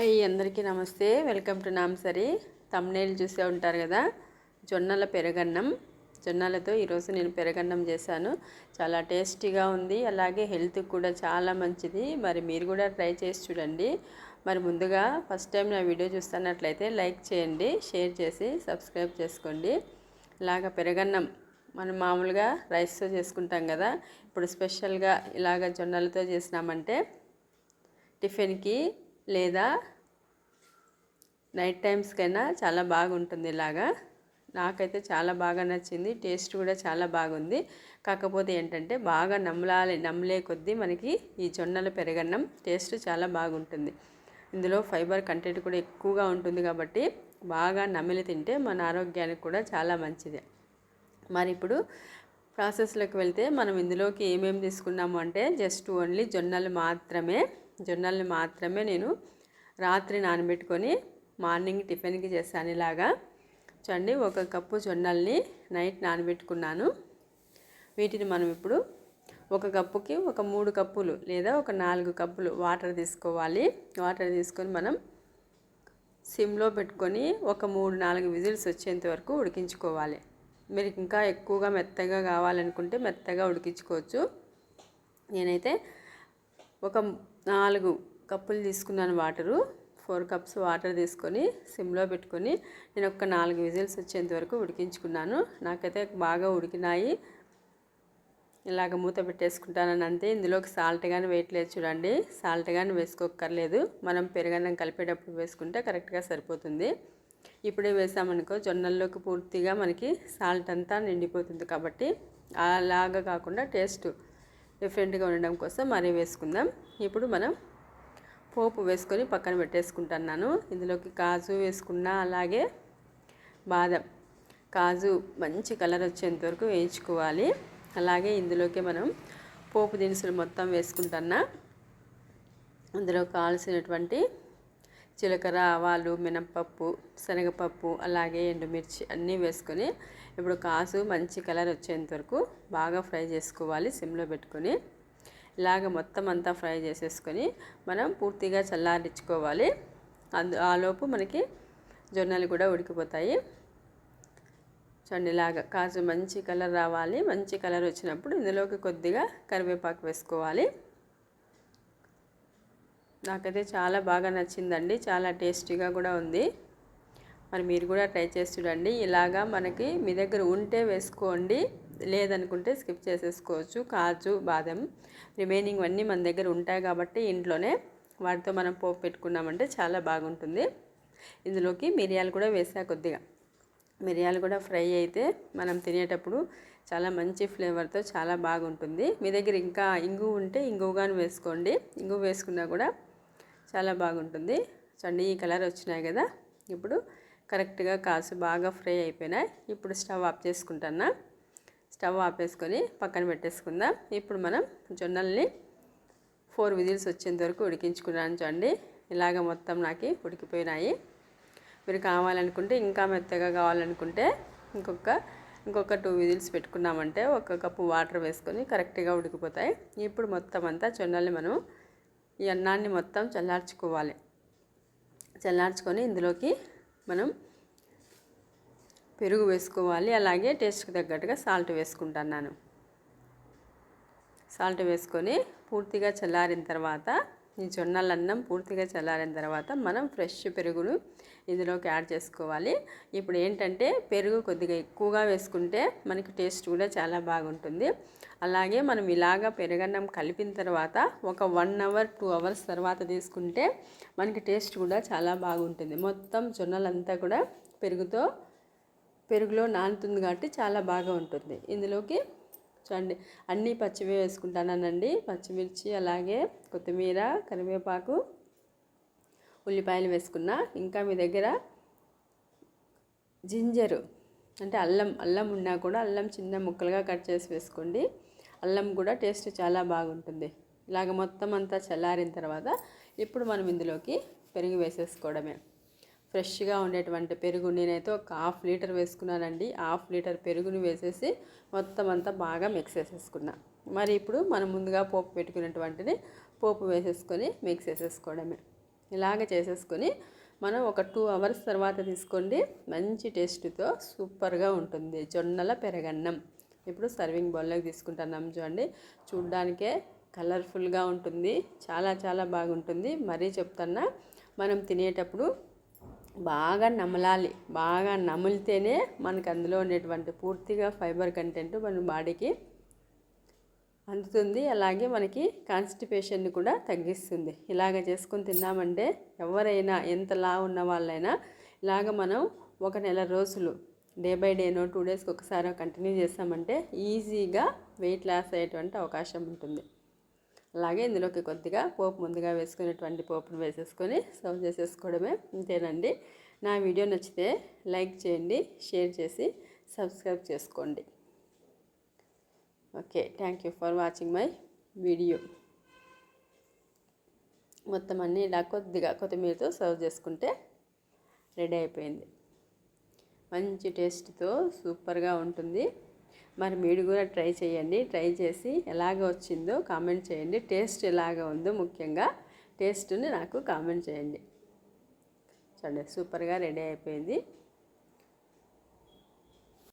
Hi అందరికీ నమస్తే. Welcome to నామ్సరి. Thumbnail చూసే ఉంటారు కదా జొన్నల పెరగన్నం. జొన్నలతో ఈరోజు నేను పెరగన్నం చేశాను. చాలా టేస్టీగా ఉంది అలాగే హెల్త్కి కూడా చాలా మంచిది. మరి మీరు కూడా ట్రై చేసి చూడండి. మరి ముందుగా ఫస్ట్ టైం నా వీడియో చూస్తున్నట్లయితే లైక్ చేయండి షేర్ చేసి సబ్స్క్రైబ్ చేసుకోండి. ఇలాగ పెరగన్నం మనం మామూలుగా రైస్తో చేసుకుంటాం కదా ఇప్పుడు స్పెషల్గా ఇలాగ జొన్నలతో చేసినామంటే టిఫిన్కి లేదా నైట్ టైమ్స్ కైనా చాలా బాగుంటుంది ఇలాగా. నాకైతే చాలా బాగా నచ్చింది టేస్ట్ కూడా చాలా బాగుంది. కాకపోతే ఏంటంటే బాగా నమ్మలాలి నమ్మలే కొద్దీ మనకి ఈ జొన్నల పెరగన్నం టేస్ట్ చాలా బాగుంటుంది. ఇందులో ఫైబర్ కంటెంట్ కూడా ఎక్కువగా ఉంటుంది కాబట్టి బాగా నమిలి తింటే మన ఆరోగ్యానికి కూడా చాలా మంచిది. మరి ఇప్పుడు ప్రాసెస్లోకి వెళ్తే మనం ఇందులోకి ఏమేమి తీసుకున్నాము అంటే జస్ట్ ఓన్లీ జొన్నలు మాత్రమే జొన్నల్ని మాత్రమే నేను రాత్రి నానబెట్టుకొని మార్నింగ్ టిఫిన్కి చేశాను ఇలాగా. చూడండి ఒక కప్పు జొన్నల్ని నైట్ నానబెట్టుకున్నాను. వీటిని మనం ఇప్పుడు ఒక కప్పుకి ఒక మూడు కప్పులు లేదా ఒక నాలుగు కప్పులు వాటర్ తీసుకోవాలి. వాటర్ తీసుకొని మనం సిమ్లో పెట్టుకొని ఒక మూడు నాలుగు విజిల్స్ వచ్చేంత వరకు ఉడికించుకోవాలి. మీరు ఇంకా ఎక్కువగా మెత్తగా కావాలనుకుంటే మెత్తగా ఉడికించుకోవచ్చు. నేనైతే ఒక నాలుగు కప్పులు తీసుకున్నాను వాటరు. ఫోర్ కప్స్ వాటర్ తీసుకొని సిమ్లో పెట్టుకొని నేను ఒక నాలుగు విజిల్స్ వచ్చేంత వరకు ఉడికించుకున్నాను. నాకైతే బాగా ఉడికినాయి. ఇలాగ మూత పెట్టేసుకుంటానని అంతే. ఇందులోకి సాల్ట్ కానీ వేయట్లేదు చూడండి. సాల్ట్ కానీ వేసుకోక్కర్లేదు. మనం పెరుగన్నం కలిపేటప్పుడు వేసుకుంటే కరెక్ట్గా సరిపోతుంది. ఇప్పుడే వేసామనుకో జొన్నల్లోకి పూర్తిగా మనకి సాల్ట్ అంతా నిండిపోతుంది కాబట్టి అలాగా కాకుండా టేస్ట్ డిఫరెంట్గా ఉండడం కోసం మరీ వేసుకుందాం. ఇప్పుడు మనం పోపు వేసుకొని పక్కన పెట్టేసుకుంటున్నాను. ఇందులోకి కాజు వేసుకున్నా అలాగే బాదం. కాజు మంచి కలర్ వచ్చేంత వరకు వేయించుకోవాలి. అలాగే ఇందులోకి మనం పోపు దినుసులు మొత్తం వేసుకుంటున్నా. అందులో కావాల్సినటువంటి జీలకర్ర ఆవాలు మినప్పప్పు శనగపప్పు అలాగే ఎండుమిర్చి అన్నీ వేసుకొని ఇప్పుడు కాసు మంచి కలర్ వచ్చేంత వరకు బాగా ఫ్రై చేసుకోవాలి సిమ్లో పెట్టుకొని. ఇలాగ మొత్తం అంతా ఫ్రై చేసేసుకొని మనం పూర్తిగా చల్లారించుకోవాలి. అందు ఆలోపు మనకి జొన్నలు కూడా ఉడికిపోతాయి. చూడండి ఇలాగ కాజు మంచి కలర్ రావాలి. మంచి కలర్ వచ్చినప్పుడు ఇందులోకి కొద్దిగా కరివేపాకు వేసుకోవాలి. నాకైతే చాలా బాగా నచ్చిందండి. చాలా టేస్టీగా కూడా ఉంది. మరి మీరు కూడా ట్రై చేసి చూడండి. ఇలాగా మనకి మీ దగ్గర ఉంటే వేసుకోండి. లేదనుకుంటే స్కిప్ చేసేసుకోవచ్చు. కాజు బాదం రిమైనింగ్ అన్నీ మన దగ్గర ఉంటాయి కాబట్టి ఇంట్లోనే వాటితో మనం పోపు పెట్టుకున్నామంటే చాలా బాగుంటుంది. ఇందులోకి మిరియాలు కూడా వేసా కొద్దిగా. మిరియాలు కూడా ఫ్రై అయితే మనం తినేటప్పుడు చాలా మంచి ఫ్లేవర్తో చాలా బాగుంటుంది. మీ దగ్గర ఇంకా ఇంగు ఉంటే ఇంగువగాను వేసుకోండి. ఇంగు వేసుకున్నా కూడా చాలా బాగుంటుంది. చూడండి ఈ కలర్ వచ్చినాయి కదా. ఇప్పుడు కరెక్ట్గా కాసు బాగా ఫ్రై అయిపోయినాయి. ఇప్పుడు స్టవ్ ఆఫ్ చేసుకుంటున్నా స్టవ్ ఆపేసుకొని పక్కన పెట్టేసుకుందాం. ఇప్పుడు మనం జొన్నల్ని ఫోర్ విజిల్స్ వచ్చేంత వరకు ఉడికించుకున్నాను చూడండి. ఇలాగ మొత్తం నాకు ఉడికిపోయినాయి. మీరు కావాలనుకుంటే ఇంకా మెత్తగా కావాలనుకుంటే ఇంకొక ఇంకొక టూ విజిల్స్ పెట్టుకున్నామంటే ఒక కప్పు వాటర్ వేసుకొని కరెక్ట్గా ఉడికిపోతాయి. ఇప్పుడు మొత్తం అంతా జొన్నల్ని మనం ఈ అన్నాన్ని మొత్తం చల్లార్చుకోవాలి. చల్లార్చుకొని ఇందులోకి మనం పెరుగు వేసుకోవాలి. అలాగే టేస్ట్కి తగ్గట్టుగా సాల్ట్ వేసుకుంటున్నాను. సాల్ట్ వేసుకొని పూర్తిగా చల్లారిన తర్వాత ఈ జొన్నల అన్నం పూర్తిగా చల్లారిన తర్వాత మనం ఫ్రెష్ పెరుగును ఇందులోకి యాడ్ చేసుకోవాలి. ఇప్పుడు ఏంటంటే పెరుగు కొద్దిగా ఎక్కువగా వేసుకుంటే మనకి టేస్ట్ కూడా చాలా బాగుంటుంది. అలాగే మనం ఇలాగా పెరుగన్నం కలిపిన తర్వాత ఒక వన్ అవర్ టూ అవర్స్ తర్వాత తీసుకుంటే మనకి టేస్ట్ కూడా చాలా బాగుంటుంది. మొత్తం జొన్నలంతా కూడా పెరుగుతో పెరుగులో నానుతుంది కాబట్టి చాలా బాగా ఉంటుంది. ఇందులోకి చూడండి అన్నీ పచ్చివే వేసుకుంటానండి పచ్చిమిర్చి అలాగే కొత్తిమీర కరివేపాకు ఉల్లిపాయలు వేసుకున్నా. ఇంకా మీ దగ్గర జింజరు అంటే అల్లం అల్లం ఉన్నా కూడా అల్లం చిన్న ముక్కలుగా కట్ చేసి వేసుకోండి. అల్లం కూడా టేస్ట్ చాలా బాగుంటుంది. ఇలాగ మొత్తం అంతా చల్లారిన తర్వాత ఇప్పుడు మనం ఇందులోకి పెరుగు వేసేసుకోవడమే. ఫ్రెష్గా ఉండేటువంటి పెరుగు. నేనైతే ఒక హాఫ్ లీటర్ వేసుకున్నానండి. హాఫ్ లీటర్ పెరుగుని వేసేసి మొత్తం అంతా బాగా మిక్స్ చేసేసుకున్నా. మరి ఇప్పుడు మనం ముందుగా పోపు పెట్టుకున్నటువంటిది పోపు వేసేసుకొని మిక్స్ చేసేసుకోవడమే. ఇలాగ చేసేసుకొని మనం ఒక టూ అవర్స్ తర్వాత తీసుకోండి. మంచి టేస్ట్తో సూపర్గా ఉంటుంది. జొన్నల పెరగన్నం. ఇప్పుడు సర్వింగ్ బౌల్లోకి తీసుకుంటున్నాం చూడండి. చూడ్డానికే కలర్ఫుల్గా ఉంటుంది. చాలా చాలా బాగుంటుంది. మరీ చెప్తున్నా మనం తినేటప్పుడు బాగా నమలాలి. బాగా నమిలితేనే మనకు అందులో ఉండేటువంటి పూర్తిగా ఫైబర్ కంటెంట్ మన బాడీకి అందుతుంది. అలాగే మనకి కాన్స్టిపేషన్ని కూడా తగ్గిస్తుంది. ఇలాగ చేసుకొని తిన్నామంటే ఎవరైనా ఎంత లా ఉన్న వాళ్ళైనా ఇలాగ మనం ఒక నెల రోజులు డే బై డేనో టూ డేస్కి ఒకసారి కంటిన్యూ చేస్తామంటే ఈజీగా వెయిట్ లాస్ అయ్యేటువంటి అవకాశం ఉంటుంది. అలాగే ఇందులోకి కొద్దిగా పోపు ముందుగా వేసుకునేటువంటి పోపును వేసేసుకొని సర్వ్ చేసేసుకోవడమే అంతేనండి నా వీడియో నచ్చితే లైక్ చేయండి షేర్ చేసి సబ్స్క్రైబ్ చేసుకోండి. Okay thank you for watching my video. మొత్తం అన్నీ ఇలా కొద్దిగా కొత్తిమీరతో సర్వ్ చేసుకుంటే రెడీ అయిపోయింది. మంచి టేస్ట్తో సూపర్గా ఉంటుంది. మరి మీరు కూడా ట్రై చేయండి. ట్రై చేసి ఎలాగ వచ్చిందో కామెంట్ చేయండి. టేస్ట్ ఎలాగ ఉందో ముఖ్యంగా టేస్ట్ని నాకు కామెంట్ చేయండి. చూడండి సూపర్గా రెడీ అయిపోయింది.